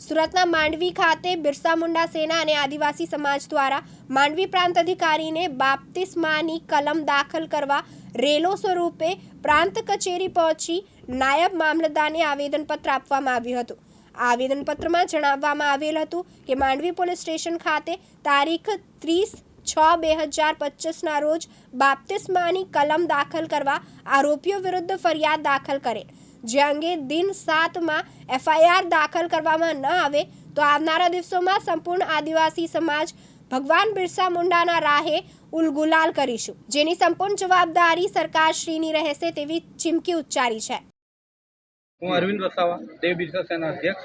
સુરતના માંડવી ખાતે બિરસા મુંડા સેના અને આદિવાસી સમાજ દ્વારા માંડવી પ્રાંત અધિકારીને બાપ્તિસ્માની કલમ દાખલ કરવા રેલો સ્વરૂપે પ્રાંત કચેરી પહોંચી નાયબ મામલતદારને આવેદનપત્ર આપવામાં આવ્યું હતું. આવેદનપત્રમાં જણાવવામાં આવેલ હતું કે માંડવી પોલીસ સ્ટેશન ખાતે તારીખ ત્રીસ છ બે હજાર પચીસના રોજ બાપ્તિસ્માની કલમ દાખલ કરવા આરોપીઓ વિરુદ્ધ ફરિયાદ દાખલ કરેલ. જે અંગે દિન સાતમાં એફઆઈઆર દાખલ કરવામાં ન આવે તો આવનારા દિવસોમાં સંપૂર્ણ આદિવાસી સમાજ ભગવાન બિરસા મુંડાના રાહે ઉલગુલાલ કરીશું. જેની સંપૂર્ણ જવાબદારી સરકારશ્રીની રહેશે તેવી ચીમકી ઉચ્ચારી છે. હું અરવિંદ વસાવા, દેવ બિરસા સેના અધ્યક્ષ.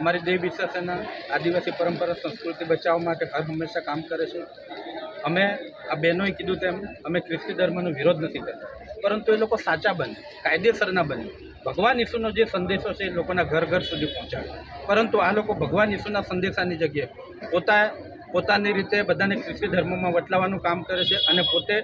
અમારી દેવ બિરસા સેના આદિવાસી પરંપરા, સંસ્કૃતિ બચાવવા માટે હર હંમેશા કામ કરે છે. અમે આ બહેનોએ કીધું તેમ, અમે ખ્રિસ્તી ધર્મનો વિરોધ નથી કરતા. પરંતુ એ લોકો સાચા બને, કાયદેસરના બને. ભગવાન ઈસુનો જે સંદેશો છે એ લોકોના ઘર ઘર સુધી પહોંચાડે. પરંતુ આ લોકો ભગવાન ઈસુના સંદેશાની જગ્યાએ પોતા પોતાની રીતે બધાને ખ્રિસ્તી ધર્મમાં વટલાવાનું કામ કરે છે અને પોતે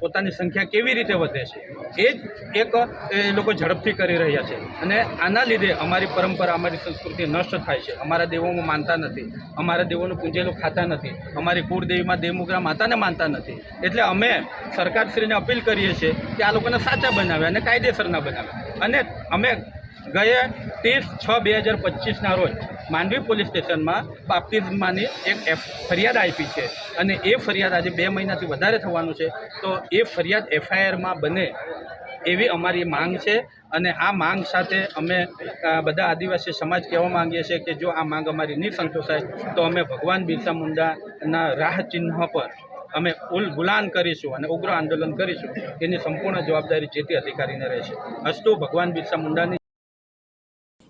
પોતાની સંખ્યા કેવી રીતે વધે છે, એ જ એક, એ લોકો ઝડપથી કરી રહ્યા છે. અને આના લીધે અમારી પરંપરા, અમારી સંસ્કૃતિ નષ્ટ થાય છે. અમારા દેવોમાં માનતા નથી, અમારા દેવોનું પૂજેલું ખાતા નથી, અમારી કુળદેવીમાં દેવમુગ્રા માતાને માનતા નથી. એટલે અમે સરકારશ્રીને અપીલ કરીએ છીએ કે આ લોકોને સાચા બનાવે અને કાયદેસરના બનાવે. અને અમે ગયા ત્રીસ છ બે હજાર પચીસના રોજ માંડવી પોલીસ સ્ટેશનમાં બાપ્તિઝમાની એક એફ ફરિયાદ આપી છે. અને એ ફરિયાદ આજે બે મહિનાથી વધારે થવાનું છે. તો એ ફરિયાદ એફઆઈઆરમાં બને એવી અમારી માંગ છે. અને આ માંગ સાથે અમે બધા આદિવાસી સમાજ કહેવા માંગીએ છીએ કે જો આ માંગ અમારી નહીં સંતોષાય, તો અમે ભગવાન બિરસા મુંડાના રાહ ચિહ્ન પર અમે ઉલ, ગુલાન કરીશું અને ઉગ્ર આંદોલન કરીશું. એની સંપૂર્ણ જવાબદારી જે તે અધિકારીને રહેશે. અસ્તુ ભગવાન બિરસા મુંડાની